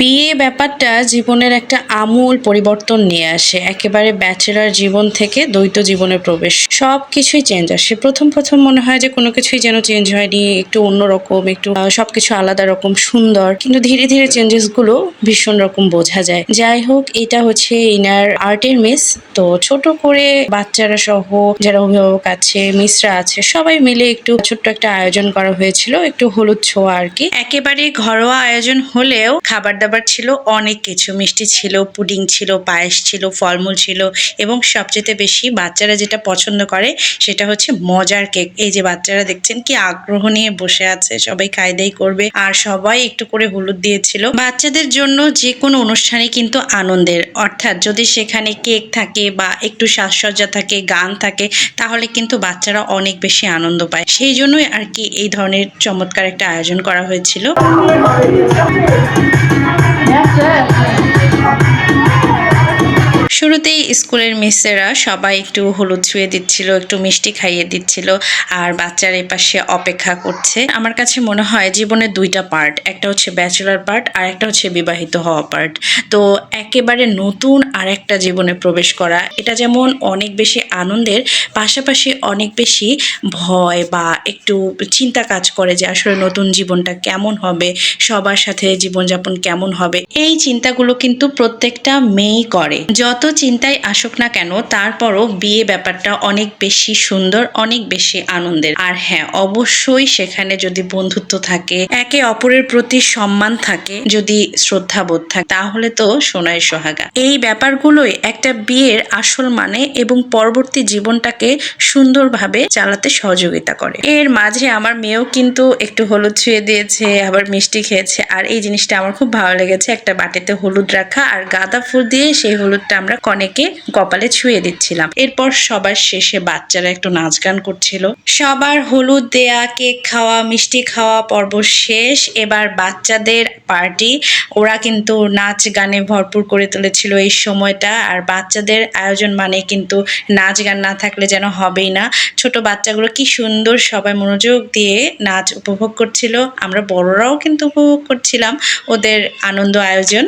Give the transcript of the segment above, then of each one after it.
বিয়ে ব্যাপারটা জীবনের একটা আমূল পরিবর্তন নিয়ে আসে। একেবারে ব্যাচেলার জীবন থেকে দ্বৈত জীবনে প্রবেশ। সব কিছুই চেঞ্জ আসে। প্রথম প্রথম মনে হয় যে কোনো কিছুই যেন চেঞ্জ হয়নি। একটু অন্যরকম একটু সবকিছু আলাদা রকম, সুন্দর। কিন্তু ধীরে ধীরে চেঞ্জেসগুলো ভীষণ রকম বোঝা যায়। যাই হোক, এটা হচ্ছে ইনার আর্টের মিস তো ছোট করে বাচ্চারা সহ যারা অভিভাবক আছে মিসরা আছে, সবাই মিলে একটু ছোট্ট একটা আয়োজন করা হয়েছিল। একটু হলুদ ছোঁয়া আর কি। একেবারে ঘরোয়া আয়োজন হলেও খাবার দাবার ছিল, অনেক কিছু। মিষ্টি ছিল, পুডিং ছিল, পায়েস ছিল, ফলমূল ছিল এবং সবচেয়ে বেশি বাচ্চারা যেটা পছন্দ করে সেটা হচ্ছে মজার কেক। এই যে বাচ্চারা দেখছেন কি আগ্রহ নিয়ে বসে আছে, সবাই খাই দাই করবে আর সবাই একটু করে হলুদ দিয়েছিল। বাচ্চাদের জন্য যে কোনো অনুষ্ঠানে কিন্তু আনন্দের। অর্থাৎ যদি সেখানে কেক থাকে বা একটু সাজসজ্জা থাকে, গান থাকে, তাহলে কিন্তু বাচ্চারা অনেক বেশি আনন্দ পায়। সেই জন্যই আর কি এই ধরনের চমৎকার একটা আয়োজন করা হয়েছিল। Yes, sir. শুরুতেই স্কুলের মিসেরা সবাই একটু হলুদ ছুঁয়ে দিচ্ছিল, একটু মিষ্টি খাইয়ে দিচ্ছিল আর বাচ্চার এই পাশে অপেক্ষা করছে। আমার কাছে মনে হয় জীবনের দুইটা পার্ট একটা হচ্ছে ব্যাচেলার পার্ট আর একটা হচ্ছে বিবাহিত হওয়া পার্ট তো একেবারে নতুন আর একটা জীবনে প্রবেশ করা, এটা যেমন অনেক বেশি আনন্দের, পাশাপাশি অনেক বেশি ভয় বা একটু চিন্তা কাজ করে যে আসলে নতুন জীবনটা কেমন হবে, সবার সাথে জীবনযাপন কেমন হবে। এই চিন্তাগুলো কিন্তু প্রত্যেকটা মেয়েই করে। যত চিন্তায় আসুক না কেন, তারপরও বিয়ে ব্যাপারটা অনেক বেশি সুন্দর, অনেক বেশি আনন্দের। আর হ্যাঁ অবশ্যই সেখানে যদি বন্ধুত্ব থাকে, একে অপরের প্রতি সম্মান থাকে, যদি শ্রদ্ধাবোধ থাকে, তাহলে তো সোনায় সোহাগা। এই ব্যাপারগুলোই একটা বিয়ের আসল মানে এবং পরবর্তী জীবনটাকে সুন্দরভাবে চালাতে সহযোগিতা করে। এর মাঝে আমার মেয়েও কিন্তু একটু হলুদ ছুঁয়ে দিয়েছে, আবার মিষ্টি খেয়েছে, আর এই জিনিসটা আমার খুব ভালো লেগেছে। একটা বাটিতে হলুদ রাখা আর গাঁদা ফুল দিয়ে সেই হলুদটা আমরা কনেকে কপালে ছুঁয়ে দিচ্ছিলাম। এরপর সবার শেষে বাচ্চারা একটু নাচ গান করছিল। সবার হলুদ দেয়া, কেক খাওয়া, মিষ্টি খাওয়া পর্ব শেষ। এবার বাচ্চাদের পার্টি। ওরা কিন্তু নাচ গানে ভরপুর করে তুলেছিল এই সময়টা। আর বাচ্চাদের আয়োজন মানে কিন্তু নাচ গান না থাকলে যেন হবেই না। ছোট বাচ্চাগুলো কি সুন্দর সবাই মনোযোগ দিয়ে নাচ উপভোগ করছিল। আমরা বড়রাও কিন্তু উপভোগ করছিলাম। ওদের আনন্দ আয়োজন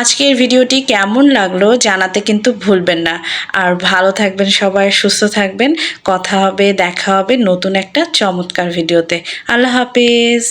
আজকের ভিডিওটি কেমন লাগল জানাতে কিন্তু ভুলবেন না। আর ভালো থাকবেন সবাই, সুস্থ থাকবেন। কথা হবে, দেখা হবে নতুন একটা চমৎকার ভিডিওতে। আল্লাহ হাফেজ।